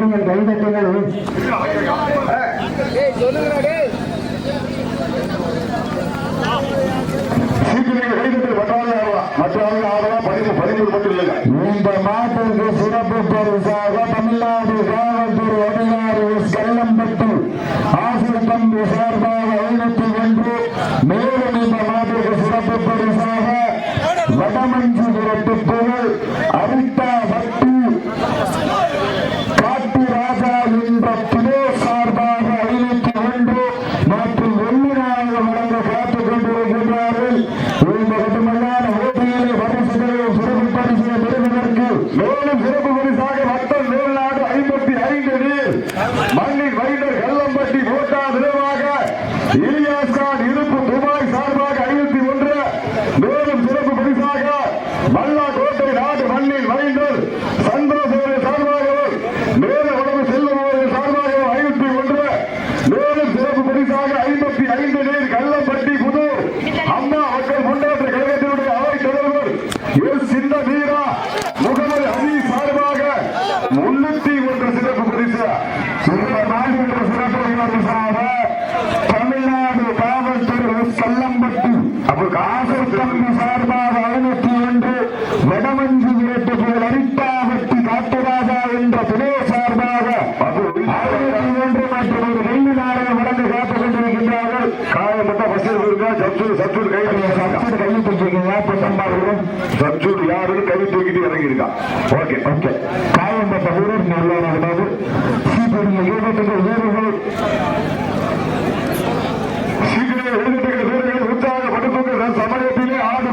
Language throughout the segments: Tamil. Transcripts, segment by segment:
கட்டிங்கள் கை தட்டுங்கள் மற்ற பதிமூணு மட்டும் இல்லைங்க. சிறப்பு பரிசாக இலியாஸ் கான் இருப்பு துபாய் சார்பாக ஐநூத்தி ஒன்று. மேலும் சிறப்பு பரிசாக மல்லா கோட்டை நாடு மண்ணில் வரைந்தர் சந்திரசேகர் அவர்கள் மேலும் உடம்பு செல்லும் அவர்கள் சார்பாகவும் மேலும் சிறப்பு பரிசாக ஐம்பத்தி ஐந்து நீர் கள்ளம்பட்டி புது அம்மா மக்கள் முன்னேற்ற கழகத்தினுடைய அவை தலைவர் எஸ் சின்ன வீரா முகமது அலி சார்பாக முன்னூத்தி ஒன்று சிறப்பு பரிசு. சிறப்பு பரிசு மன்சூர் யாருன்னு கை தூக்கிட்டு இறங்கி இருக்கான் ஓகே ஓகே காயம்பட்ட ஊரர் நல்லாராக சீக்கிரம் ஏகப்பட்ட வீரர்கள் சீக்கிரம் எழுதிட்டு வீரர்கள் உற்சாகப்படுத்துகிற சமயத்திலே ஆடு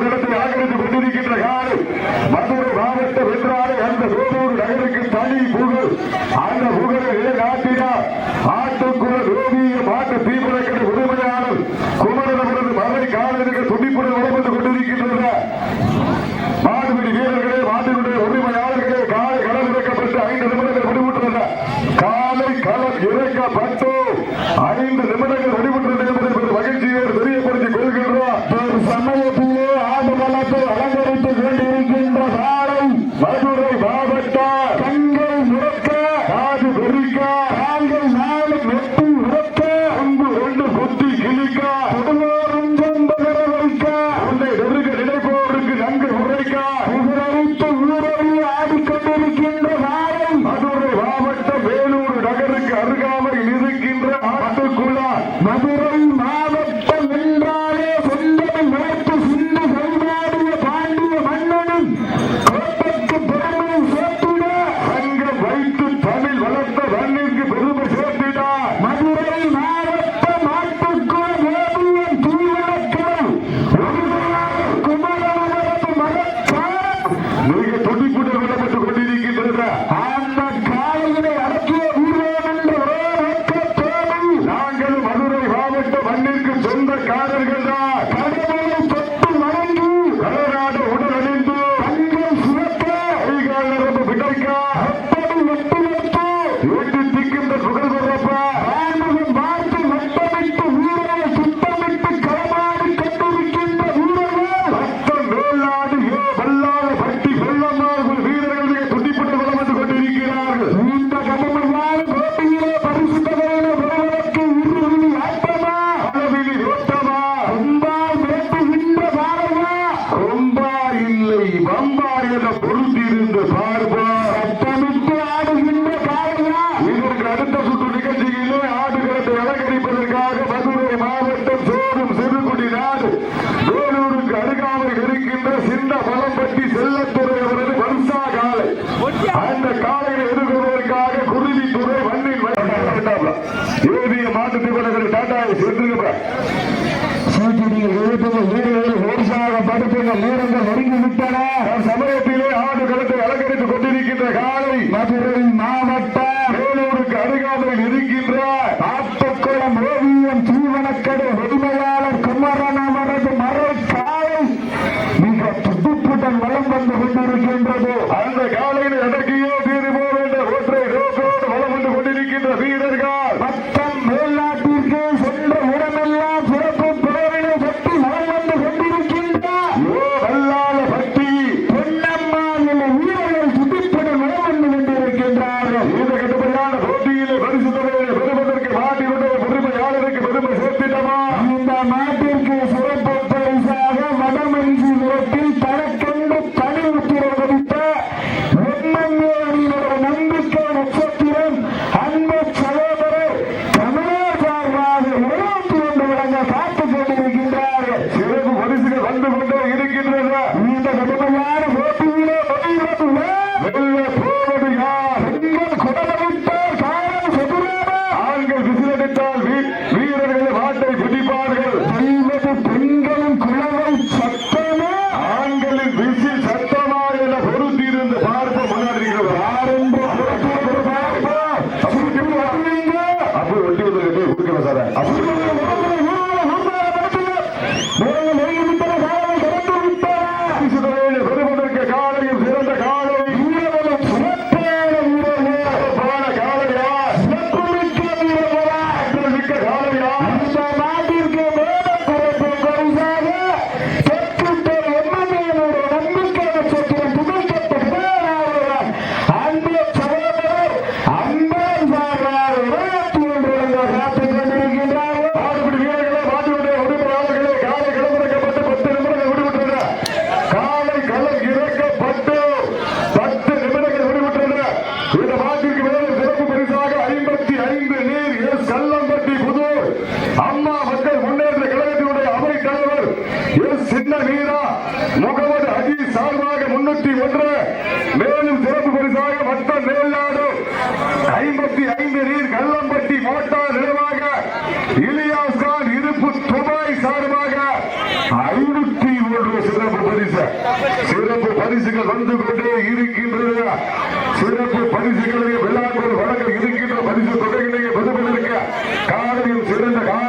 அந்த வேலூர் நகருக்கு தனி புகழ். அந்த புகழை நாட்டினார் ஆட்டுக்குள்ள ரோகிய மாட்டு Gracias. காலையில் எதிர்கொள்வதற்காக குருதி துறை வண்ணில் இந்திய மாட்டு நிபுணர்கள் டாட்டாவை சேர்ந்திருக்கிற சமயத்திலே ஆடு களத்தை அலங்கரித்துக் கொண்டிருக்கின்ற காலை மதுரை மாவட்ட வேலூருக்கு அருகாமையில் இருக்கின்ற ஆட்டக்குளம் ஓவியம் தீவனக்கடை உரிமையாளர் குமரன் அவரது மறை காலை மிக துடுப்புடன் வளம் வந்து கொண்டிருக்கின்றது. அந்த சிறப்பு பரிசாக மொத்த மேல்நாடு ஐம்பத்தி ஐந்து நீர் கல்லம்பட்டி மோட்டார் நினைவாக இலியாஸ் கான் இருப்பு துபாய் சார்பாக ஐநூத்தி ஒன்று சிறப்பு பரிசு. சிறப்பு பரிசுகள் வந்து கொண்டே இருக்கின்றன. சிறப்பு பரிசுகளை விழாக்கள் வழங்க இருக்கின்ற பரிசு தொகையிலேயே பதிவு இருக்க காலையில் சிறந்த கால